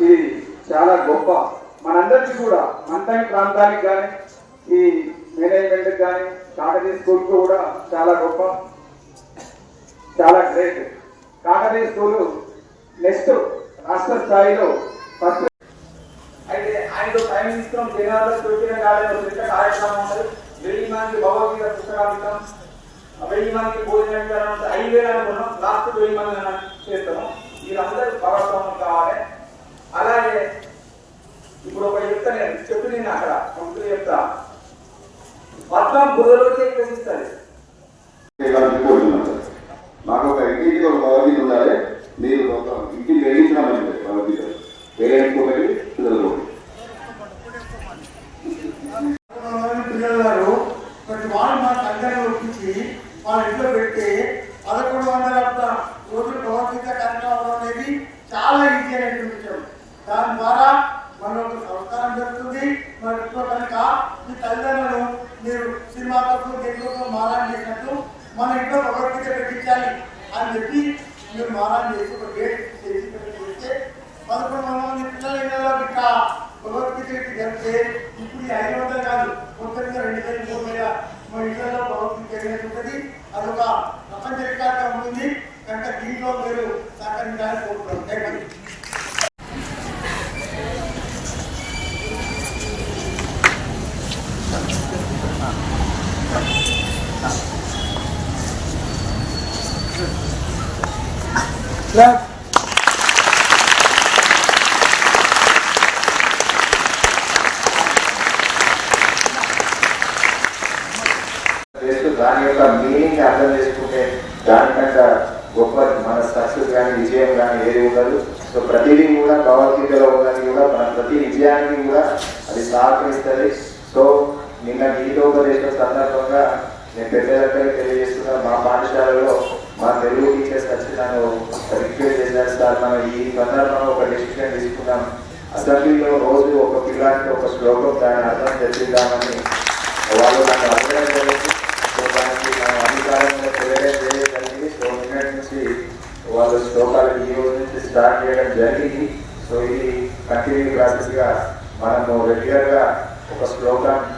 ఇది చాలా గొప్ప మనందరికీ కూడా మంతని ప్రాంతానికి కానీ ఈ మేనేజ్మెంట్ కానీ కాకతీయ స్కూల్ కూడా చాలా గొప్ప చాలా గ్రేట్. కాకతీయ స్కూల్ నెక్స్ట్ రాష్ట్ర స్థాయిలో ఫస్ట్. అయితే ఆయనతో ప్రైమ్ మినిస్టర్ జనాల్లో చూపిన పెద్ద కార్యక్రమం ఉంటుంది వెయ్యి మందికి భగవద్గీత పుస్తకాలు ఇస్తాం. వెయ్యి మందికి భోజనం ఐదు వేలు అనుకున్నాం. లాస్ట్ వెయ్యి మంది మనం చేస్తాము. వీళ్ళందరూ భాగస్వామ్యం కావాలి అలాగే ఇప్పుడు ఒక చెప్తా నేను చెప్పి ముందు చెప్తా పద్మం బుధలోకి సార్. మాకు ఒక ఇంటికి ఒక భగవద్గీత ఉండాలి. మీరు ఒక ఇంటికి వెళ్ళించినామండి భగవద్గీత పేరెంట్స్ ఒకటి పిల్లలు ఒకటి. పిల్లలు వాళ్ళు మన సంఘాన్ని ఒప్పించి వాళ్ళ ఇంట్లో పెట్టి పదకొండు వందల రోజులు భగవద్గీత కార్యక్రమం అనేది చాలా ఈజీ విషయం దాని ద్వారా మనకు సంస్కారం జరుగుతుంది. మన ఇంట్లో కనుక మీ తల్లిదండ్రులు మీరు సినిమా కోసం దేనికోసం మారాయణ చేసినట్లు మన ఇంట్లో భగవద్గీత పెట్టించాలి అని చెప్పి మీరు మారాయణ చేసి ఒక డేట్ చేసి చేస్తే పదకొండు వందల మంది పిల్లల ఇళ్ళలో ఇంకా భగవద్గీత జరిగితే ఇప్పుడు ఈ ఐదు వందలు కాదు మొత్తంగా రెండు వేల మూడు వేల మా ఇళ్ళలో భగవద్గీత జరిగినట్టు ఉంటుంది. అదొక ప్రపంచ రికార్డుగా ఉంటుంది. కనుక దీంట్లో మీరు సహకరించాలని కోరుతున్నాం థ్యాంక్ యూ Left. దాని యొక్క మీనింగ్ అర్థం చేసుకుంటే దానికంటే గొప్ప మన సక్సెస్ కానీ విజయం కానీ ఏది ఉండదు సో ప్రతిదీ కూడా భగవద్గీతలో ఉన్నది కూడా మన ప్రతి విజయానికి కూడా అది సహకరిస్తుంది సో నిన్న గీతోపదేశ సందర్భంగా నేను పెద్దలపై తెలియజేస్తున్న మా పాఠశాలలో మా తెలుగు టీచర్స్ వచ్చి నన్ను రిక్వెస్ట్ చేశారు సార్. మనం ఈ సందర్భంలో ఒక డెసిషన్ తీసుకున్నాం. అసెంబ్లీలో రోజు ఒక పిల్లానికి ఒక శ్లోకం దాని అర్థం తెలిసిద్దామని వాళ్ళు నన్ను అభిప్రాయం జరిగింది. సో దానికి నా అధికారంలో తెలియజేయడం జరిగింది. సో నిన్నటి నుంచి వాళ్ళు శ్లోకాలు ఈ రోజు నుంచి స్టార్ట్ చేయడం జరిగింది. సో ఇది కంటిన్యూ ప్రాసెస్గా మనము రెగ్యులర్గా ఒక శ్లోకం